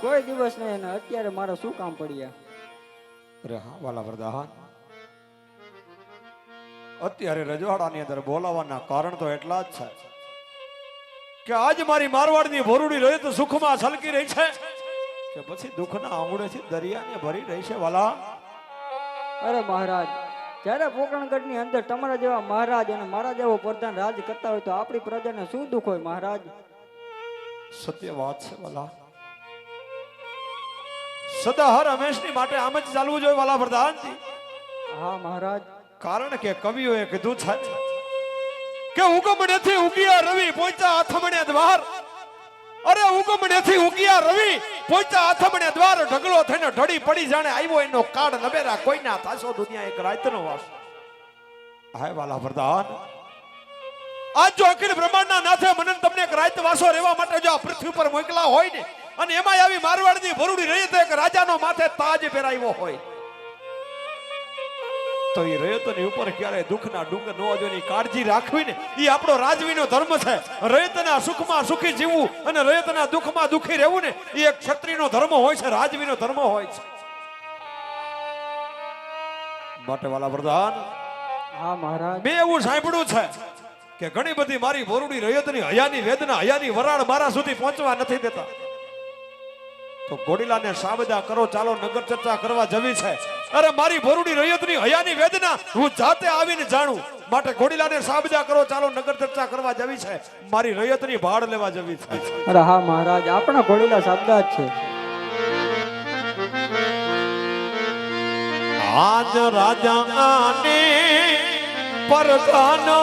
કોઈ દિવસ નહીં અને અત્યારે મારે શું કામ પડ્યા? અરે હા વાલા વરદાન. અત્યારે રજવાડાની અંદર બોલાવાના કારણ તો એટલા જ છે કે આજ મારી મારવાડની ભોરુડી રહી તો સુખમાં છલકી રહી છે કે પછી દુઃખના આંગળેથી દરિયાને ભરી રહી છે વાલા. અરે મહારાજ જ્યારે પોકણગઢની અંદર તમારા જેવા મહારાજ અને મારા જેવો પ્રધાન રાજ કરતા હોય તો આપણી પ્રજાને શું દુઃખ હોય મહારાજ? સત્ય વાત છે વાલા. સદા હર હંમેશની માટે આમ જ ચાલવું જોઈએ વાલા પ્રધાનજી હા મહારાજ. કારણ કે કવિઓએ કીધું છે કે ઉગમણેથી ઉગિયા રવિ પોચા આથમણે દ્વાર. અરે ઉગમણેથી ઉગિયા રવિ પોચા આથમણે દ્વાર. ઢગલો થઈને ઢળી પડી જાણે આવ્યો એનો કાળ નબેરા. કોઈના થાશો દુનિયા એક રાતનો વાસ. હાય વાલા પ્રધાન આજ જો અખિલ બ્રહ્માંડના નાથે મને તમને એક રાત વાસો રહેવા માટે જો આ પૃથ્વી પર મોકલા હોય ને અને એમાં આવી મારવાડની ભરૂડી રહી તો એક રાજાનો માથે તાજ પહેરાવ્યો હોય. તો એ રયતની ઉપર ક્યારે દુઃખના ડુંગર ન જોની કાળજી રાખવી ને એ આપણો રાજવીનો ધર્મ છે. રયતના સુખમાં સુખી જીવવું અને રયતના દુઃખમાં દુઃખી રહેવું ને એ એક ક્ષત્રિયનો ધર્મ હોય છે રાજવીનો ધર્મ હોય છે. માટે વાલા પ્રધાન હા મહારાજ. મેં એવું સાંભળ્યું છે કે ઘણી બધી મારી બોરડી રયતની હયાની વેદના હયાની વરાળ મારા સુધી પહોંચવા નથી દેતા. તો ઘોડીલાને સાબદા કરો ચાલો નગર ચર્ચા કરવા જવી છે. અરે મારી ભરૂડી રૈયતની હયાની વેદના હું જાતે આવીને જાણું. માટે ઘોડીલાને સાબદા કરો ચાલો નગર ચર્ચા કરવા જવી છે. મારી રૈયતની ભાડ લેવા જવી છે. અરે હા મહારાજ આપણા ઘોડીલા સાબદા જ છે. આજ રાજા આને પરધાનો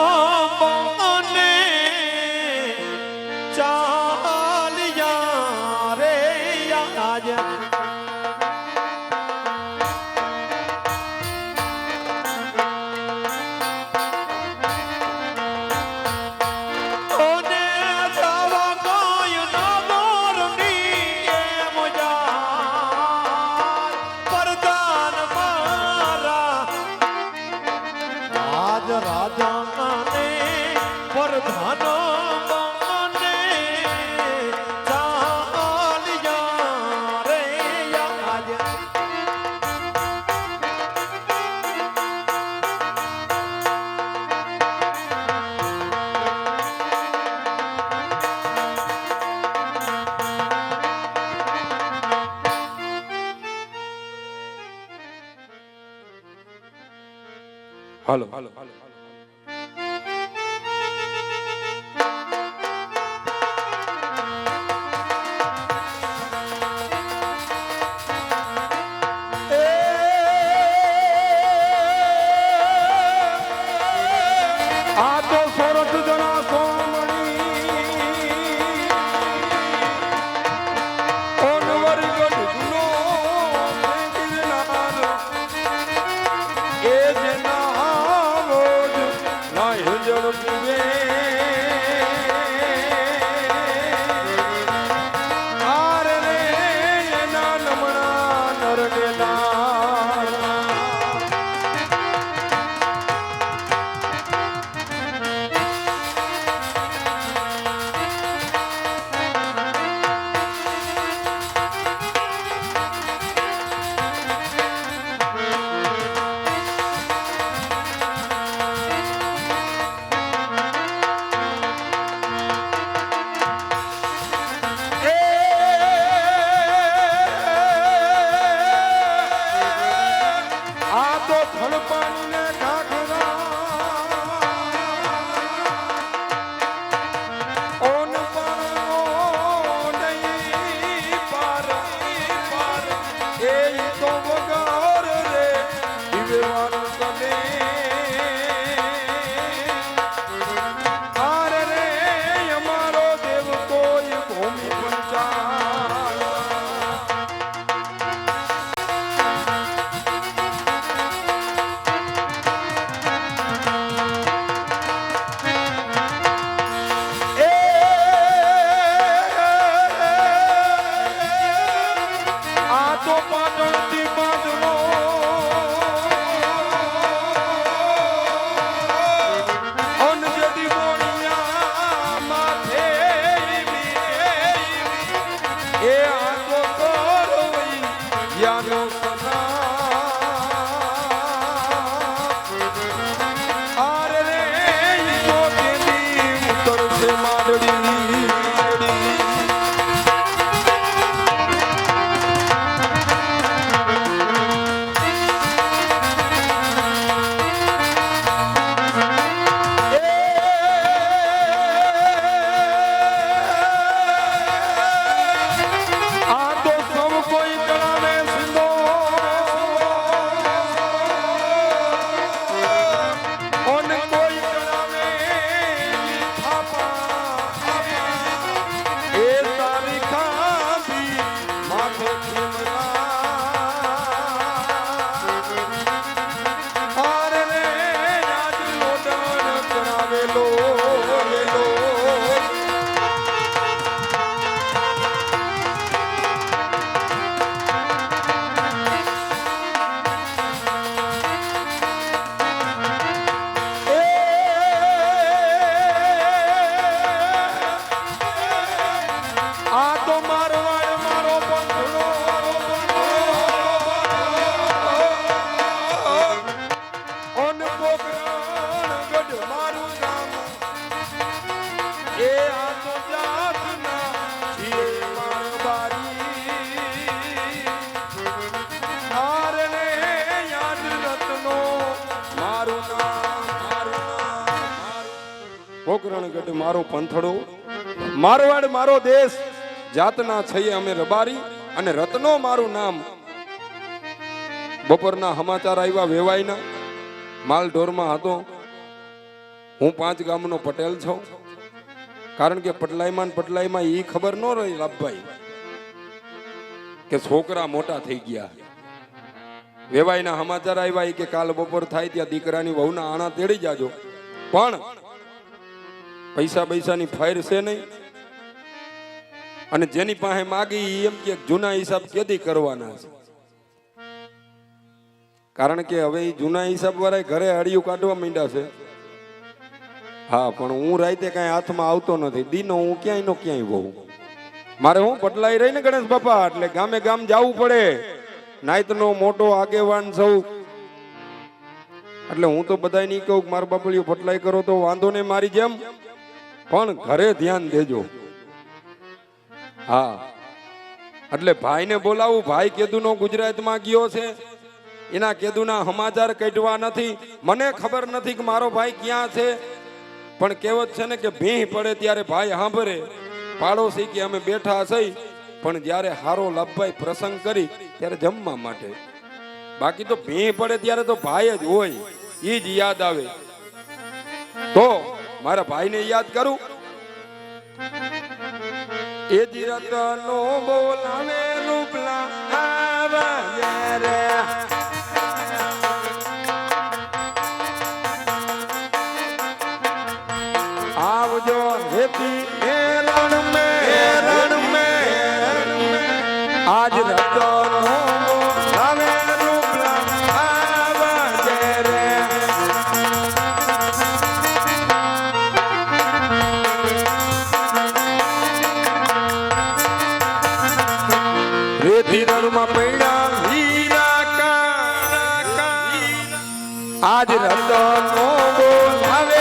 Halo. Halo. પોકરણગઢ મારો પંથડો મારવાડ મારો દેશ, જાતના છઈએ અમે રબારી અને રત્નો મારું નામ. બપોરના સમાચાર આવ્યા વેવાઈના, માલ ઢોરમાં હતો. હું પાંચ ગામનો પટેલ છું. કારણ કે પટલાઈમાં પટલાઈમાં એ ખબર ન રહી, લાભભાઈ, કે છોકરા મોટા થઈ ગયા. વેવાઈના સમાચાર આવ્યા કે કાલ બપોર થાય ત્યાં દીકરાની વહુના આણા તેડી જાજો. પણ પૈસા પૈસાની ફાયર છે નહીં. અને જેની પાસે માગી એમ કે જૂના હિસાબ કેદી કરવાના છે? કારણ કે હવે એ જૂના હિસાબ વાળા ઘરે હળિયું કાઢવા માંડ્યા છે. હા, પણ હું રાતે કાંઈ હાથમાં આવતો નથી. દીનો હું ક્યાંય નો ક્યાંય વહું. મારે હું બદલાઈ રહી ને ગણેશ બાપા, એટલે ગામે ગામ જવું પડે. નાયતનો મોટો આગેવાન સૌ. એટલે હું તો બધાય નહીં કહું મારા બાપલીઓ ફટલાઈ કરો તો વાંધો નહીં મારી જેમ. પણ ઘરે ધ્યાન દેજો. હા. એટલે ભાઈને બોલાવું, ભાઈ કેદુનો ગુજરાતમાં ગયો છે. એના કેદુના સમાચાર કઢવા નથી. મને ખબર નથી કે મારો ભાઈ ક્યાં છે. પણ કહેવત છે ને કે ભીહ પડે ત્યારે ભાઈ સાંભળે. પાડોશી કે અમે બેઠા સહી પણ જ્યારે હારો લાભભાઈ પ્રસંગ કરી, ત્યારે જમવા માટે. બાકી તો ભીહ પડે ત્યારે તો ભાઈ જ હોય. એ જ યાદ આવે. તો મારા ભાઈને યાદ કરું? એ જ નો બોલાવે રૂપલા આવે રે આવજો હેપી રણ મે. રણ મે. આજ રતનો આજ રતનો બોલાવે